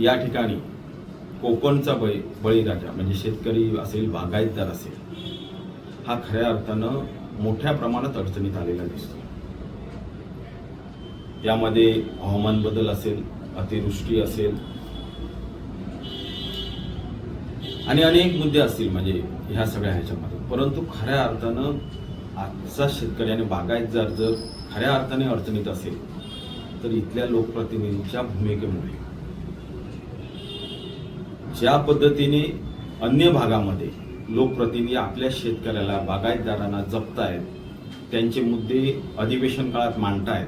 या ठिकाणी कोकणचा बळी बळीराजा म्हणजे शेतकरी असेल बागायतदार असेल हा खऱ्या अर्थानं मोठ्या प्रमाणात अडचणीत आलेला दिसतो. त्यामध्ये हवामान बदल असेल अतिवृष्टी असेल आणि अनेक मुद्दे असतील म्हणजे ह्या सगळ्या ह्याच्यामध्ये. परंतु खऱ्या अर्थानं आजचा शेतकरी आणि बागायतदार जर खऱ्या अर्थाने अडचणीत असेल तर इथल्या लोकप्रतिनिधींच्या भूमिकेमुळे ज्या पद्धतीने अन्य भागामध्ये लोकप्रतिनिधी आपल्या शेतकऱ्याला बागायतदारांना जपतायत त्यांचे मुद्दे अधिवेशन काळात मांडतायत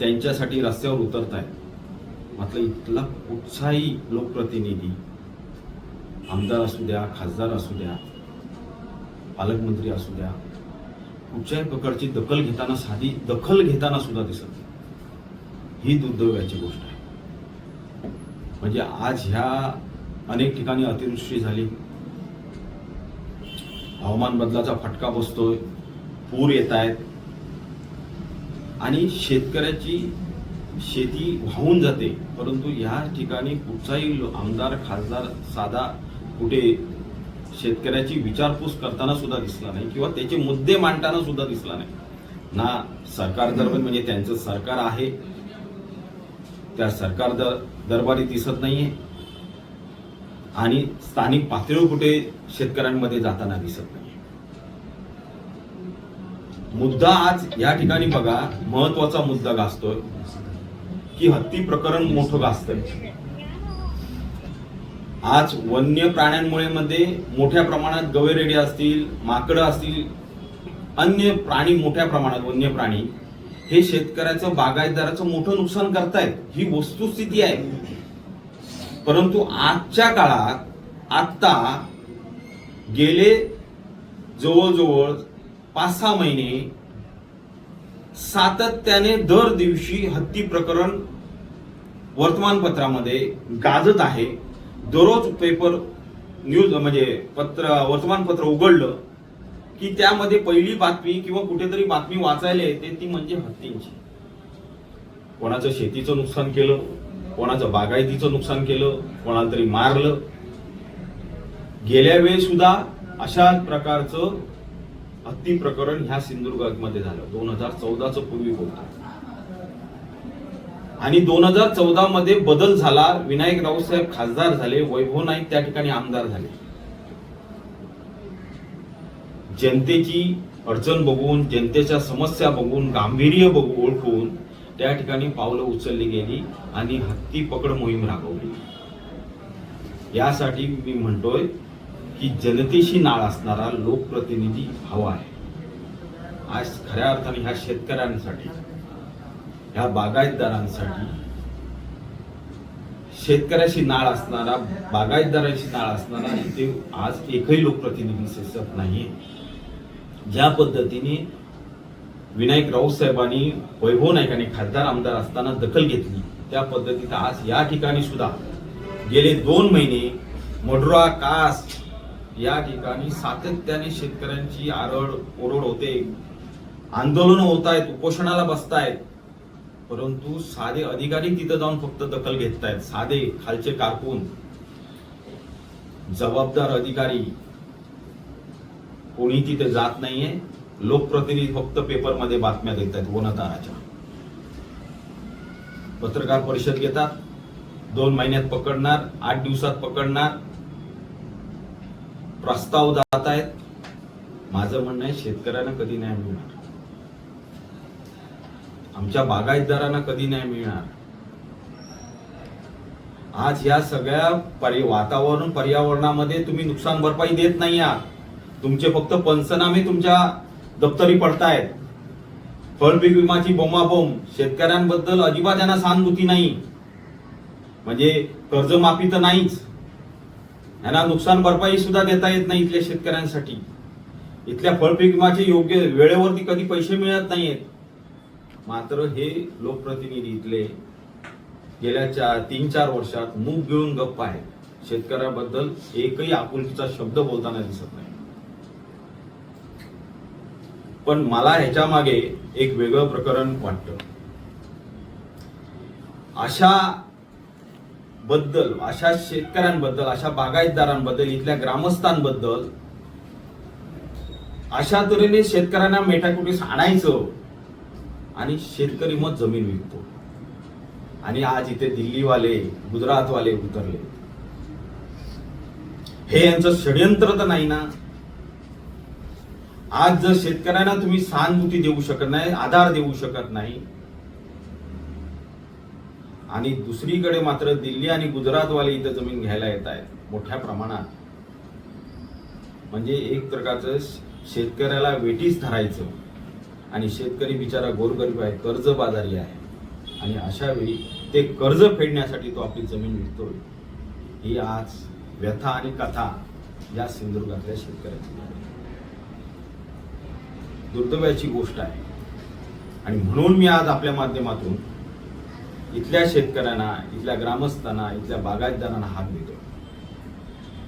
त्यांच्यासाठी रस्त्यावर उतरतायत मात्र इथला कुठचाही लोकप्रतिनिधी आमदार असू द्या खासदार असू द्या पालकमंत्री असू द्या कुठच्याही प्रकारची दखल घेताना साधी दखल घेताना सुद्धा दिसत नाही. ही दुर्दैवाची गोष्ट आहे म्हणजे आज ह्या अनेक ठिकाणी अतिवृष्टी झाली. हवामान बदलाचा फटका बसतोय. पूर येत आहेत. आणि शेतकऱ्याची शेती वाहून जाते. परंतु ह्या ठिकाणी कुठचाही आमदार खासदार साधा कुठे शेतकऱ्याची विचारपूस करताना सुद्धा दिसला नाही किंवा त्याचे मुद्दे मांडताना सुद्धा दिसला नाही. ना सरकार दरबार म्हणजे त्यांचं सरकार आहे. त्या सरकार दर दरबारी दिसत नाहीये. आणि स्थानिक पातळीवर कुठे शेतकऱ्यांमध्ये जाताना दिसत नाही. मुद्दा आज या ठिकाणी बघा महत्त्वाचा मुद्दा गाजतोय की हत्ती प्रकरण मोठं गाजतंय. आज वन्य प्राण्यांमुळे मध्ये मोठ्या प्रमाणात गवेरेडे असतील माकडं असतील अन्य प्राणी मोठ्या प्रमाणात वन्य प्राणी हे शेतकऱ्याचं बागायतदाराचं मोठं नुकसान करतायत. ही वस्तुस्थिती आहे. परंतु आजच्या काळात आत्ता गेले जवळजवळ पाच सहा महिने सातत्याने दर दिवशी हत्ती प्रकरण वर्तमानपत्रामध्ये गाजत आहे. दररोज पेपर न्यूज म्हणजे पत्र वर्तमानपत्र उघडलं की त्यामध्ये पहिली बातमी किंवा कुठेतरी बातमी वाचायला येते ती म्हणजे हत्तींची. कोणाचं शेतीचं नुकसान केलं? कोणाचं बागायतीचं नुकसान केलं कोणाला तरी मारलं. गेल्या वेळी सुद्धा अशा प्रकारचं हत्ती प्रकरण ह्या सिंधुदुर्गामध्ये झालं. दोन हजार चौदाचं पूर्वी बोलतो आणि दोन हजार चौदा मध्ये बदल झाला. विनायक राऊसाहेब खासदार झाले वैभव नाईक त्या ठिकाणी आमदार झाले. जनतेची अडचण बघून जनतेच्या समस्या बघून गांभीर्य बघू ओळखून त्या ठिकाणी पावलं उचलली गेली आणि हत्ती पकड मोहीम राबवली. यासाठी मी म्हणतोय की जनतेशी नाळ असणारा लोकप्रतिनिधी हवा आहे. आज खऱ्या अर्थाने ह्या शेतकऱ्यांसाठी ह्या बागायतदारांसाठी शेतकऱ्याशी नाळ असणारा बागायतदारांशी नाळ असणारा ते आज एकही लोकप्रतिनिधी दिसत नाहीये. ज्या पद्धतीने विनायक राऊत साहेबांनी वैभव नाईकांनी खासदार आमदार असताना दखल घेतली. त्या पद्धतीत आज या ठिकाणी सुद्धा गेले दोन महिने मडुरा कास या ठिकाणी सातत्याने शेतकऱ्यांची आरड ओरड होते. आंदोलन होत आहेत उपोषणाला बसतायत. परंतु साधे अधिकारी तिथं जाऊन फक्त दखल घेतायत साधे खालचे कारकून. जबाबदार अधिकारी. कोणी तिथे जात नाहीये. लोकप्रतिनिधी फक्त पेपरमध्ये बातम्या देत आहेत वनदाराच्या पत्रकार परिषद घेतात दोन महिन्यात पकडणार आठ दिवसात पकडणार. प्रस्ताव जात आहेत. माझं म्हणणं आहे शेतकऱ्यांना कधी न्याय मिळणार? आमच्या बागायतदारांना कधी न्याय मिळणार? आज या सगळ्या परि वातावरण पर्यावरणामध्ये तुम्ही नुकसान भरपाई देत नाही आहात. तुमचे फक्त पंचनामे तुमच्या दप्तरी पडतायत. फळपीक विमाची बोंबाबोंब शेतकऱ्यांबद्दल अजिबात यांना सहानुभूती नाही. म्हणजे कर्जमाफी तर नाहीच. यांना नुकसान भरपाई सुद्धा देता येत नाही इथल्या शेतकऱ्यांसाठी. इथल्या फळपीक विमाचे योग्य वेळेवरती कधी पैसे मिळत नाहीयेत. मात्र हे लोकप्रतिनिधी इथले गेल्या चार तीन चार वर्षात मूग गिळून गप्प आहेत. शेतकऱ्याबद्दल एकही आपुलकीचा शब्द बोलताना दिसत नाही. पण मला ह्याच्या मागे एक वेगळं प्रकरण वाटतं. अशा बद्दल अशा शेतकऱ्यांबद्दल अशा बागायतदारांबद्दल इथल्या ग्रामस्थांबद्दल अशा तऱ्हेने शेतकऱ्यांना मेटाकुटीस आणायचं आणि शेतकरी मग जमीन विकतो. आणि आज इथे दिल्लीवाले गुजरातवाले उतरले. हे यांचं षडयंत्र तर नाही ना? आज जर शेतकऱ्यांना तुम्ही सहानुभूती देऊ शकत नाही आधार देऊ शकत नाही आणि दुसरीकडे मात्र दिल्ली आणि गुजरातवाले इथं जमीन घ्यायला येत आहेत मोठ्या प्रमाणात. म्हणजे एक प्रकारचं शेतकऱ्याला वेटीस धरायचं आणि शेतकरी बिचारा गोरगरीब आहे कर्जबाजारी आहे. आणि अशा वेळी ते कर्ज फेडण्यासाठी तो आपली जमीन विकतोय. ही आज व्यथा आणि कथा या सिंधुदुर्गातल्या शेतकऱ्याची आहे. दुर्दैवाची गोष्ट आहे. आणि म्हणून मी आज आपल्या माध्यमातून इथल्या शेतकऱ्यांना इथल्या ग्रामस्थांना इथल्या बागायतदारांना हात देतो.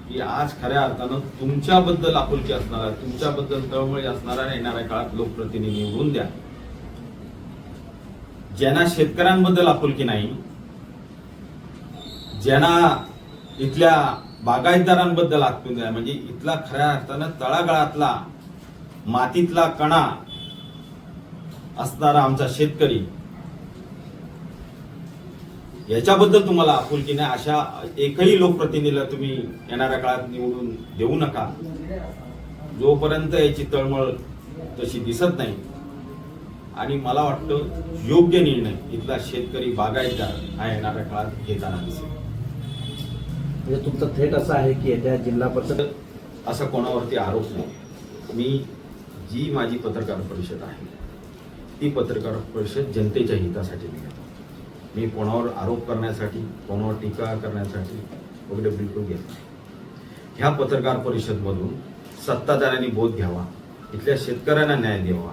की आज खऱ्या अर्थानं तुमच्याबद्दल आपुलकी असणारा तुमच्याबद्दल तळमळी असणारा येणाऱ्या काळात लोकप्रतिनिधी निवडून द्या. ज्यांना शेतकऱ्यांबद्दल आपुलकी नाही ज्यांना इथल्या बागायतदारांबद्दल आपुलकी द्या म्हणजे इथला खऱ्या अर्थानं तळागाळातला मातीतला कणा असणारा आमचा शेतकरी. याच्याबद्दल तुम्हाला आपुलकी नाही अशा एकही लोकप्रतिनिधीला तुम्ही येणाऱ्या काळात निवडून देऊ नका. जोपर्यंत याची तळमळ तशी दिसत नाही आणि मला वाटतं योग्य निर्णय इथला शेतकरी बागायतदार हा येणाऱ्या काळात घेताना दिसेल. म्हणजे तुमचा थेट असं आहे की येत्या जिल्हा परिषद असा कोणावरती आरोप नाही. मी जी माझी पत्रकार परिषद आहे ती पत्रकार परिषद जनतेच्या हितासाठी मी घेतो. मी कोणावर आरोप करण्यासाठी कोणावर टीका करण्यासाठी वगैरे बिलकुल घेत नाही. ह्या पत्रकार परिषदमधून सत्ताधाऱ्यांनी बोध घ्यावा इथल्या शेतकऱ्यांना न्याय द्यावा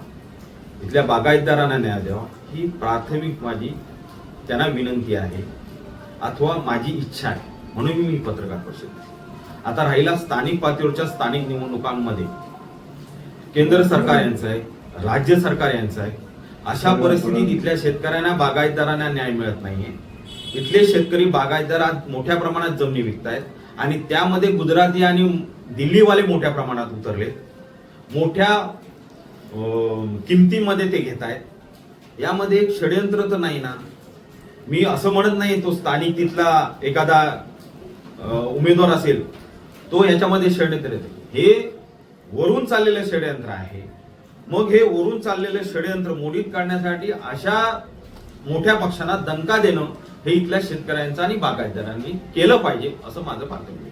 इथल्या बागायतदारांना न्याय द्यावा ही प्राथमिक माझी त्यांना विनंती आहे अथवा माझी इच्छा आहे म्हणून मी पत्रकार परिषद आता राहिला स्थानिक पातळीवरच्या स्थानिक निवडणुकांमध्ये केंद्र सरकार यांचं आहे राज्य सरकार यांचं आहे अशा परिस्थितीत इथल्या शेतकऱ्यांना बागायतदारांना न्याय मिळत नाहीये. इथले शेतकरी बागायतदारात मोठ्या प्रमाणात जमिनी विकतायत आणि त्यामध्ये गुजराती आणि दिल्लीवाले मोठ्या प्रमाणात उतरले. मोठ्या किमतीमध्ये ते घेत आहेत यामध्ये एक षडयंत्र तर नाही ना. मी असं म्हणत नाही तो स्थानिक तिथला एखादा उमेदवार असेल तो याच्यामध्ये षडयंत्र येते हे वरून चाललेलं षडयंत्र आहे. मग हे वरून चाललेलं षडयंत्र मोडीत काढण्यासाठी अशा मोठ्या पक्षांना दणका देणं हे इथल्या शेतकऱ्यांचं आणि बागायतदारांनी केलं पाहिजे असं माझं पातळी